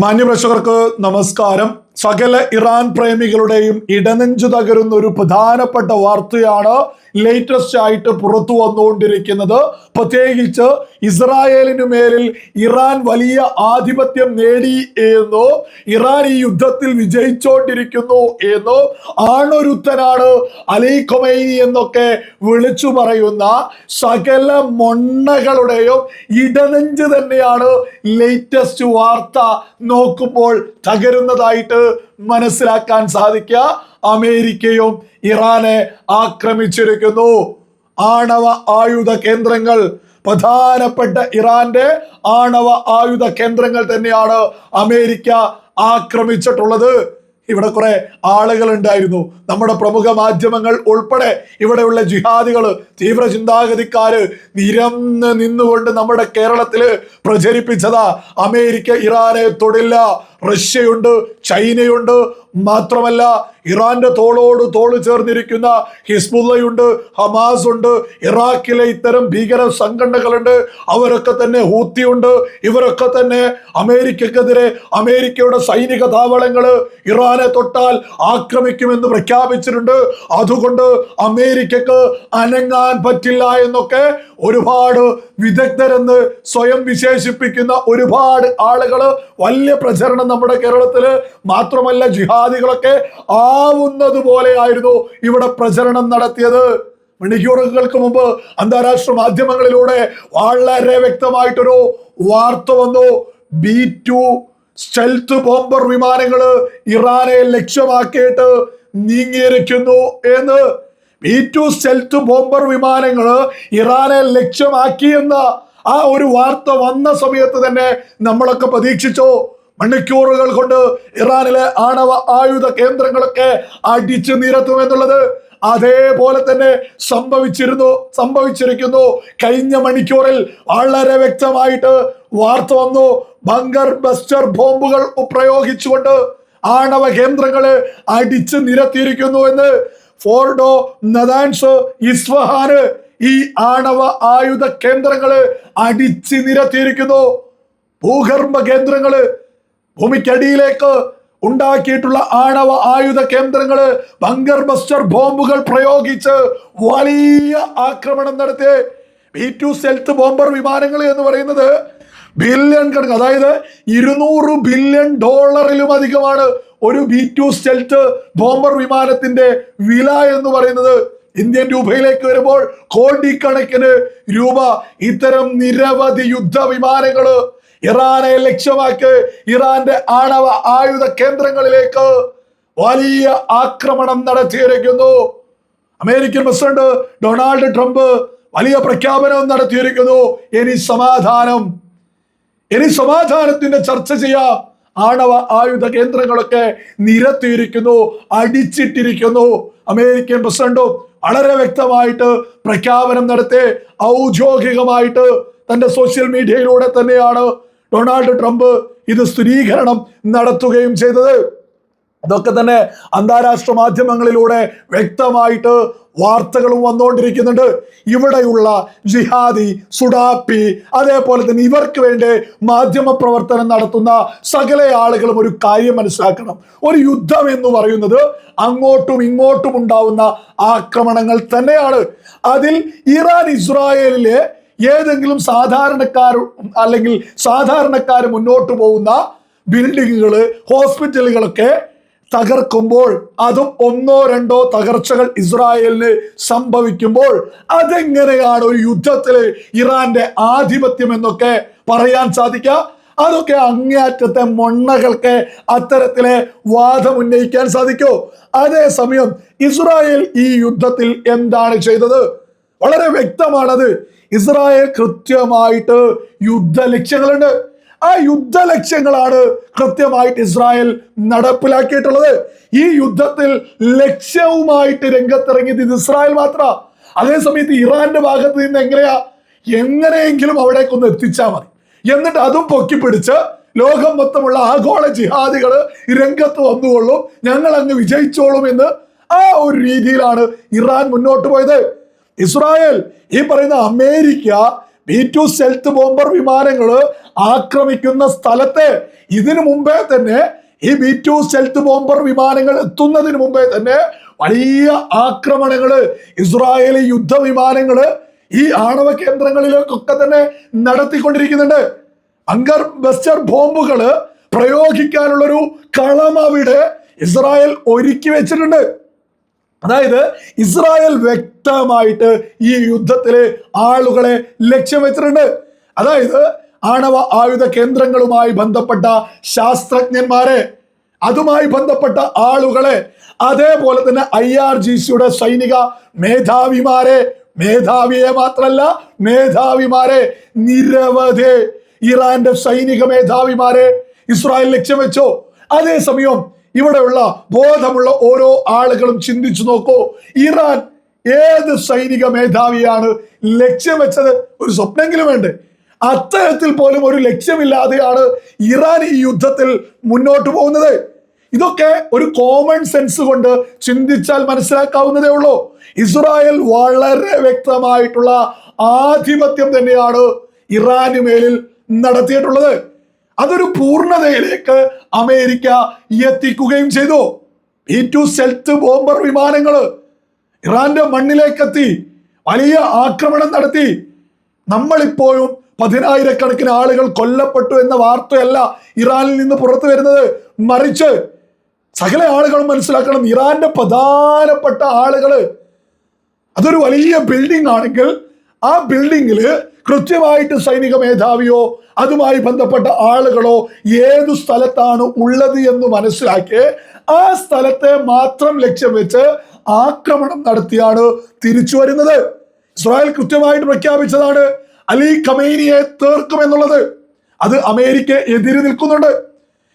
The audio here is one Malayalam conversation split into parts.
മാന്യപ്രേക്ഷകർക്ക് നമസ്കാരം. സകല ഇറാൻ പ്രേമികളുടെയും ഇടനെഞ്ചു തകരുന്ന ഒരു പ്രധാനപ്പെട്ട വാർത്തയാണ് ലേറ്റസ്റ്റ് ആയിട്ട് പുറത്തു വന്നുകൊണ്ടിരിക്കുന്നത്. പ്രത്യേകിച്ച് ഇസ്രായേലിനു മേലിൽ ഇറാൻ വലിയ ആധിപത്യം നേടി എന്നോ ഇറാൻ ഈ യുദ്ധത്തിൽ വിജയിച്ചോണ്ടിരിക്കുന്നു എന്നോ ആണൊരുത്തനാണ് അലി ഖൊമൈനി എന്നൊക്കെ വിളിച്ചു പറയുന്ന സകല മൊണ്ണകളുടെയും ഇടനെഞ്ച് തന്നെയാണ് ലേറ്റസ്റ്റ് വാർത്ത നോക്കുമ്പോൾ തകരുന്നതായിട്ട് മനസ്സിലാക്കാൻ സാധിക്കുക അമേരിക്കയും ഇറാനെ ആക്രമിച്ചിരിക്കുന്നു. ആണവ ആയുധ കേന്ദ്രങ്ങൾ പ്രധാനപ്പെട്ട ഇറാന്റെ ആണവ ആയുധ കേന്ദ്രങ്ങൾ തന്നെയാണ് അമേരിക്ക ആക്രമിച്ചിട്ടുള്ളത്. ഇവിടെ കുറെ ആളുകൾ ഉണ്ടായിരുന്നു. നമ്മുടെ പ്രമുഖ മാധ്യമങ്ങൾ ഉൾപ്പെടെ ഇവിടെയുള്ള ജിഹാദികൾ തീവ്ര ചിന്താഗതിക്കാര് നിരന്ന് നിന്നുകൊണ്ട് നമ്മുടെ കേരളത്തിൽ പ്രചരിപ്പിച്ചതാ. അമേരിക്ക ഇറാനെ തൊടില്ല. റഷ്യയുണ്ട് ചൈനയുണ്ട് മാത്രമല്ല ഇറാന്റെ തോളോട് തോൾ ചേർന്നിരിക്കുന്ന ഹിസ്ബുള്ളയുണ്ട് ഹമാസ് ഉണ്ട് ഇറാഖിലെ ഇത്തരം ഭീകര സംഘടനകളുണ്ട്. അവരൊക്കെ തന്നെ ഹൂത്തിയുണ്ട്. ഇവരൊക്കെ തന്നെ അമേരിക്കക്കെതിരെ അമേരിക്കയുടെ സൈനിക താവളങ്ങൾ ഇറാനെ തൊട്ടാൽ ആക്രമിക്കുമെന്ന് പ്രഖ്യാപിച്ചിട്ടുണ്ട്. അതുകൊണ്ട് അമേരിക്കക്ക് അനങ്ങാൻ പറ്റില്ല എന്നൊക്കെ ഒരുപാട് വിദഗ്ധരെന്ന് സ്വയം വിശേഷിപ്പിക്കുന്ന ഒരുപാട് ആളുകൾ വലിയ പ്രചരണം നമ്മുടെ കേരളത്തിൽ മാത്രമല്ല ജിഹാദികളൊക്കെ ആവുന്നത് പോലെയായിരുന്നു ഇവിടെ പ്രചരണം നടത്തിയത്. മണിക്കൂറുകൾക്ക് മുമ്പ് അന്താരാഷ്ട്ര മാധ്യമങ്ങളിലൂടെ വളരെ വ്യക്തമായിട്ടൊരു വാർത്ത വന്നു. ബി ടു സ്റ്റെൽത്ത് ബോംബർ വിമാനങ്ങൾ ഇറാനെ ലക്ഷ്യമാക്കിയിട്ട് നീങ്ങിയിരിക്കുന്നു എന്ന്. ബി ടു സ്റ്റെൽത്ത് ബോംബർ വിമാനങ്ങൾ ഇറാനെ ലക്ഷ്യമാക്കിയെന്ന ആ ഒരു വാർത്ത വന്ന സമയത്ത് തന്നെ നമ്മളൊക്കെ പ്രതീക്ഷിച്ചു. മണിക്കൂറുകൾ കൊണ്ട് ഇറാനിലെ ആണവ ആയുധ കേന്ദ്രങ്ങളൊക്കെ അടിച്ചു നിരത്തുമെന്നുള്ളത് അതേപോലെ തന്നെ സംഭവിച്ചിരുന്നു സംഭവിച്ചിരിക്കുന്നു. കഴിഞ്ഞ മണിക്കൂറിൽ വളരെ വ്യക്തമായിട്ട് വാർത്ത വന്നു. ബങ്കർ ബസ്റ്റർ ബോംബുകൾ പ്രയോഗിച്ചുകൊണ്ട് ആണവ കേന്ദ്രങ്ങളെ അടിച്ചു നിരത്തിയിരിക്കുന്നു എന്ന് ഫോർഡോ നദാൻസ് ഇസ്ഫഹാന് ഈ ആണവ ആയുധ കേന്ദ്രങ്ങൾ അടിച്ചു നിരത്തിയിരിക്കുന്നു. ഭൂഗർഭ കേന്ദ്രങ്ങൾ ഭൂമിക്കടിയിലേക്ക് ഉണ്ടാക്കിയിട്ടുള്ള ആണവ ആയുധ കേന്ദ്രങ്ങൾ ബങ്കർ ബസ്റ്റർ ബോംബുകൾ പ്രയോഗിച്ച് വലിയ ആക്രമണം നടത്തി ബി ടു സെൽത്ത് ബോംബർ വിമാനങ്ങൾ എന്ന് പറയുന്നത് ബില്യൺ കണക്ക് അതായത് ഇരുന്നൂറ് ബില്യൺ ഡോളറിലും അധികമാണ് ഒരു ബി ടു സെൽറ്റ് ബോംബർ വിമാനത്തിന്റെ വില എന്ന് പറയുന്നത്. ഇന്ത്യൻ രൂപയിലേക്ക് വരുമ്പോൾ കോടിക്കണക്കിന് രൂപ ഇത്തരം നിരവധി യുദ്ധ വിമാനങ്ങൾ ഇറാനെ ലക്ഷ്യമാക്കി ഇറാന്റെ ആണവ ആയുധ കേന്ദ്രങ്ങളിലേക്ക് വലിയ ആക്രമണം നടത്തിയിരിക്കുന്നു. അമേരിക്കൻ പ്രസിഡന്റ് ഡൊണാൾഡ് ട്രംപ് വലിയ പ്രഖ്യാപനവും നടത്തിയിരിക്കുന്നു. ഇനി സമാധാനം. ഇനി സമാധാനത്തിന്റെ ചർച്ച ചെയ്യാം. ആണവ ആയുധ കേന്ദ്രങ്ങളൊക്കെ നിരത്തിയിരിക്കുന്നു അടിച്ചിട്ടിരിക്കുന്നു. അമേരിക്കൻ പ്രസിഡന്റും വളരെ വ്യക്തമായിട്ട് പ്രഖ്യാപനം നടത്തി ഔദ്യോഗികമായിട്ട് തന്റെ സോഷ്യൽ മീഡിയയിലൂടെ തന്നെയാണ് ഡൊണാൾഡ് ട്രംപ് ഇത് സ്ഥിരീകരണം നടത്തുകയും ചെയ്തത്. അതൊക്കെ തന്നെ അന്താരാഷ്ട്ര മാധ്യമങ്ങളിലൂടെ വ്യക്തമായിട്ട് വാർത്തകളും വന്നുകൊണ്ടിരിക്കുന്നുണ്ട്. ഇവിടെയുള്ള ജിഹാദി സുഡാപ്പി അതേപോലെ തന്നെ ഇവർക്ക് വേണ്ടി മാധ്യമ പ്രവർത്തനം നടത്തുന്ന സകല ആളുകളും ഒരു കാര്യം മനസ്സിലാക്കണം. ഒരു യുദ്ധം എന്ന് പറയുന്നത് അങ്ങോട്ടും ഇങ്ങോട്ടും ഉണ്ടാവുന്ന ആക്രമണങ്ങൾ തന്നെയാണ്. അതിൽ ഇറാൻ ഇസ്രായേലിലെ ഏതെങ്കിലും സാധാരണക്കാർ അല്ലെങ്കിൽ സാധാരണക്കാർ മുന്നോട്ട് പോകുന്ന ബിൽഡിങ്ങുകൾ ഹോസ്പിറ്റലുകളൊക്കെ തകർക്കുമ്പോൾ അതും ഒന്നോ രണ്ടോ തകർച്ചകൾ ഇസ്രായേലിന് സംഭവിക്കുമ്പോൾ അതെങ്ങനെയാണ് ഒരു യുദ്ധത്തിൽ ഇറാന്റെ ആധിപത്യം എന്നൊക്കെ പറയാൻ സാധിക്കുക? അതൊക്കെ അങ്ങേയറ്റത്തെ മൊണ്ണകൾക്ക് അത്തരത്തിലെ വാദം ഉന്നയിക്കാൻ സാധിക്കൂ. അതേസമയം ഇസ്രായേൽ ഈ യുദ്ധത്തിൽ എന്താണ് ചെയ്തത്? വളരെ വ്യക്തമാണത്. ഇസ്രായേൽ കൃത്യമായിട്ട് യുദ്ധ ലക്ഷ്യങ്ങളുണ്ട് ആ യുദ്ധ ലക്ഷ്യങ്ങളാണ് കൃത്യമായിട്ട് ഇസ്രായേൽ നടപ്പിലാക്കിയിട്ടുള്ളത്. ഈ യുദ്ധത്തിൽ ലക്ഷ്യവുമായിട്ട് രംഗത്തിറങ്ങിയത് ഇത് ഇസ്രായേൽ മാത്ര. അതേസമയത്ത് ഇറാന്റെ ഭാഗത്ത് നിന്ന് എങ്ങനെയാ? എങ്ങനെയെങ്കിലും അവിടേക്കൊന്ന് എത്തിച്ചാൽ മതി. എന്നിട്ട് അതും പൊക്കിപ്പിടിച്ച് ലോകം മൊത്തമുള്ള ആഗോള ജിഹാദികൾ രംഗത്ത് വന്നുകൊള്ളും. ഞങ്ങൾ അങ്ങ് വിജയിച്ചോളും എന്ന് ആ ഒരു രീതിയിലാണ് ഇറാൻ മുന്നോട്ട് പോയത്. ഇസ്രായേൽ ഈ പറയുന്ന America B two stealth bomber വിമാനങ്ങൾ ആക്രമിക്കുന്ന സ്ഥലത്ത് ഇതിനു മുമ്പേ തന്നെ ഈ ബി ടു സെൽത്ത് ബോംബർ വിമാനങ്ങൾ എത്തുന്നതിന് മുമ്പേ തന്നെ വലിയ ആക്രമണങ്ങൾ ഇസ്രായേലി യുദ്ധവിമാനങ്ങൾ ഈ ആണവ കേന്ദ്രങ്ങളിലേക്കൊക്കെ തന്നെ നടത്തിക്കൊണ്ടിരിക്കുന്നുണ്ട്. അങ്കർ ബസ്റ്റർ ബോംബുകൾ പ്രയോഗിക്കാനുള്ളൊരു കളം അവിടെ ഇസ്രായേൽ ഒരുക്കി വെച്ചിട്ടുണ്ട്. അതായത് ഇസ്രായേൽ വ്യക്തമായിട്ട് ഈ യുദ്ധത്തിലെ ആളുകളെ ലക്ഷ്യം വെച്ചിട്ടുണ്ട്. അതായത് ആണവ ആയുധ കേന്ദ്രങ്ങളുമായി ബന്ധപ്പെട്ട ശാസ്ത്രജ്ഞന്മാരെ അതുമായി ബന്ധപ്പെട്ട ആളുകളെ അതേപോലെ തന്നെ ഐ ആർ ജി സിയുടെ സൈനിക മേധാവിമാരെ മേധാവിയെ മാത്രമല്ല മേധാവിമാരെ നിരവധി ഇറാന്റെ സൈനിക മേധാവിമാരെ ഇസ്രായേൽ ലക്ഷ്യം വെച്ചോ. അതേസമയം ഇവിടെയുള്ള ബോധമുള്ള ഓരോ ആളുകളും ചിന്തിച്ചു നോക്കൂ. ഇറാൻ ഏത് സൈനിക മേധാവിയാണ് ലക്ഷ്യം വെച്ചത്? ഒരു സ്വപ്നെങ്കിലും വേണ്ടേ? അത്തരത്തിൽ പോലും ഒരു ലക്ഷ്യമില്ലാതെയാണ് ഇറാൻ ഈ യുദ്ധത്തിൽ മുന്നോട്ട് പോകുന്നത്. ഇതൊക്കെ ഒരു കോമൺ സെൻസ് കൊണ്ട് ചിന്തിച്ചാൽ മനസ്സിലാക്കാവുന്നതേ ഉള്ളൂ. ഇസ്രായേൽ വളരെ വ്യക്തമായിട്ടുള്ള ആധിപത്യം തന്നെയാണ് ഇറാന് മേലിൽ നടത്തിയിട്ടുള്ളത്. അതൊരു പൂർണതയിലേക്ക് അമേരിക്ക എത്തിക്കുകയും ചെയ്തു. ഈ ടു സെൽത്ത് ബോംബർ വിമാനങ്ങൾ ഇറാന്റെ മണ്ണിലേക്കെത്തി. വലിയ ആക്രമണം നടത്തി. നമ്മളിപ്പോഴും പതിനായിരക്കണക്കിന് ആളുകൾ കൊല്ലപ്പെട്ടു എന്ന വാർത്തയല്ല ഇറാനിൽ നിന്ന് പുറത്തു വരുന്നത്. മറിച്ച് സകല ആളുകളും മനസ്സിലാക്കണം ഇറാന്റെ പ്രധാനപ്പെട്ട ആളുകൾ അതൊരു വലിയ ബിൽഡിംഗ് ആണെങ്കിൽ ആ ബിൽഡിങ്ങിൽ കൃത്യമായിട്ട് സൈനിക മേധാവിയോ അതുമായി ബന്ധപ്പെട്ട ആളുകളോ ഏതു സ്ഥലത്താണ് ഉള്ളത് എന്ന് മനസ്സിലാക്കി ആ സ്ഥലത്തെ മാത്രം ലക്ഷ്യം വെച്ച് ആക്രമണം നടത്തിയാണ് തിരിച്ചു വരുന്നത്. ഇസ്രായേൽ കൃത്യമായിട്ട് പ്രഖ്യാപിച്ചതാണ് അലി ഖമേനിയെ തീർക്കുമെന്നുള്ളത്. അത് അമേരിക്ക എതിര് നിൽക്കുന്നുണ്ട്.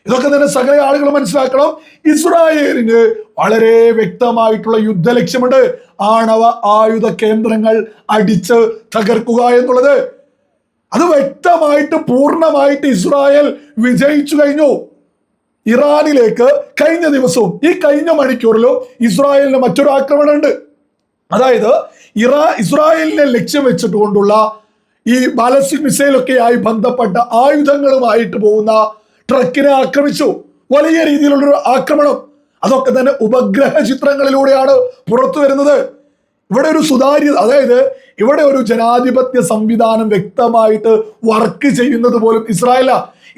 ഇതൊക്കെ തന്നെ സകല ആളുകൾ മനസ്സിലാക്കണം. ഇസ്രായേലിന് വളരെ വ്യക്തമായിട്ടുള്ള യുദ്ധ ലക്ഷ്യമുണ്ട് ആണവ ആയുധ കേന്ദ്രങ്ങൾ അടിച്ച് തകർക്കുക എന്നുള്ളത്. അത് വ്യക്തമായിട്ട് പൂർണമായിട്ട് ഇസ്രായേൽ വിജയിച്ചു കഴിഞ്ഞു. ഇറാനിലേക്ക് കഴിഞ്ഞ ദിവസവും ഈ കഴിഞ്ഞ മണിക്കൂറിലും ഇസ്രായേലിന് മറ്റൊരു ആക്രമണം ഉണ്ട് അതായത് ഇറാ ഇസ്രായേലിനെ ലക്ഷ്യം വെച്ചിട്ടുകൊണ്ടുള്ള ഈ ബാലസ്റ്റിക് മിസൈലൊക്കെയായി ബന്ധപ്പെട്ട ആയുധങ്ങളുമായിട്ട് പോകുന്ന ട്രക്കിനെ ആക്രമിച്ചു. വലിയ രീതിയിലുള്ളൊരു ആക്രമണം. അതൊക്കെ തന്നെ ഉപഗ്രഹ ചിത്രങ്ങളിലൂടെയാണ് പുറത്തു വരുന്നത്. ഇവിടെ ഒരു സുതാര്യത അതായത് ഇവിടെ ഒരു ജനാധിപത്യ സംവിധാനം വ്യക്തമായിട്ട് വർക്ക് ചെയ്യുന്നത് പോലും ഇസ്രായേല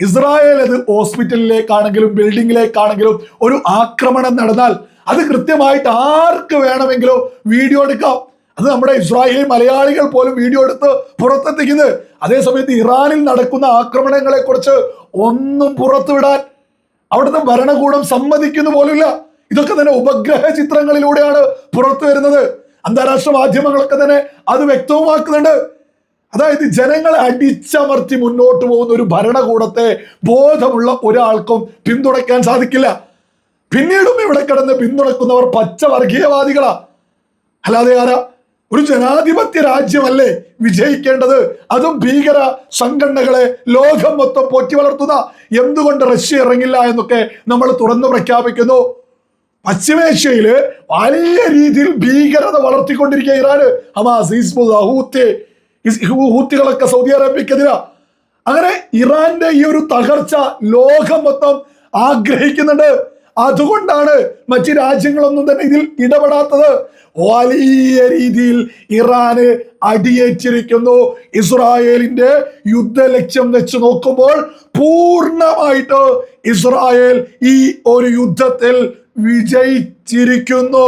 ഇസ്രായേൽ അത് ഹോസ്പിറ്റലിലേക്കാണെങ്കിലും ബിൽഡിങ്ങിലേക്കാണെങ്കിലും ഒരു ആക്രമണം നടന്നാൽ അത് കൃത്യമായിട്ട് ആർക്ക് വേണമെങ്കിലും വീഡിയോ എടുക്കാം. അത് നമ്മുടെ ഇസ്രായേലി മലയാളികൾ പോലും വീഡിയോ എടുത്ത് പുറത്തെത്തിക്കുന്നത് അതേസമയത്ത് ഇറാനിൽ നടക്കുന്ന ആക്രമണങ്ങളെ കുറിച്ച് ഒന്നും പുറത്തുവിടാൻ അവിടുത്തെ ഭരണകൂടം സമ്മതിക്കുന്നു പോലുമില്ല. ഇതൊക്കെ തന്നെ ഉപഗ്രഹ ചിത്രങ്ങളിലൂടെയാണ് പുറത്തു വരുന്നത്. അന്താരാഷ്ട്ര മാധ്യമങ്ങളൊക്കെ തന്നെ അത് വ്യക്തവുമാക്കുന്നുണ്ട്. അതായത് ജനങ്ങളെ അടിച്ചമർത്തി മുന്നോട്ട് പോകുന്ന ഒരു ഭരണകൂടത്തെ ബോധമുള്ള ഒരാൾക്കും പിന്തുണയ്ക്കാൻ സാധിക്കില്ല. പിന്നീടും ഇവിടെ കിടന്ന് പിന്തുണക്കുന്നവർ പച്ച വർഗീയവാദികളാ അല്ലാതെ ആരാ? ഒരു ജനാധിപത്യ രാജ്യമല്ലേ വിജയിക്കേണ്ടത്? അതും ഭീകര സംഘടനകളെ ലോകം മൊത്തം പോറ്റി വളർത്തുന്ന എന്തുകൊണ്ട് റഷ്യ ഇറങ്ങില്ല എന്നൊക്കെ നമ്മൾ തുറന്നു പ്രഖ്യാപിക്കുന്നു. പശ്ചിമേഷ്യയിൽ വലിയ രീതിയിൽ ഭീകരത വളർത്തിക്കൊണ്ടിരിക്കുക ഇറാന്. ഹമാസ് ഹൂത്തികളൊക്കെ സൗദി അറേബ്യക്കെതിരാ. അങ്ങനെ ഇറാന്റെ ഈ ഒരു തകർച്ച ലോകം മൊത്തം ആഗ്രഹിക്കുന്നുണ്ട്. അതുകൊണ്ടാണ് മറ്റ് രാജ്യങ്ങളൊന്നും തന്നെ ഇതിൽ ഇടപെടാത്തത്. വലിയ രീതിയിൽ ഇറാന് അടിയേറ്റിരിക്കുന്നു. ഇസ്രായേലിന്റെ യുദ്ധ ലക്ഷ്യം വെച്ച് നോക്കുമ്പോൾ പൂർണമായിട്ട് ഇസ്രായേൽ ഈ ഒരു യുദ്ധത്തിൽ വിജയിച്ചിരിക്കുന്നു.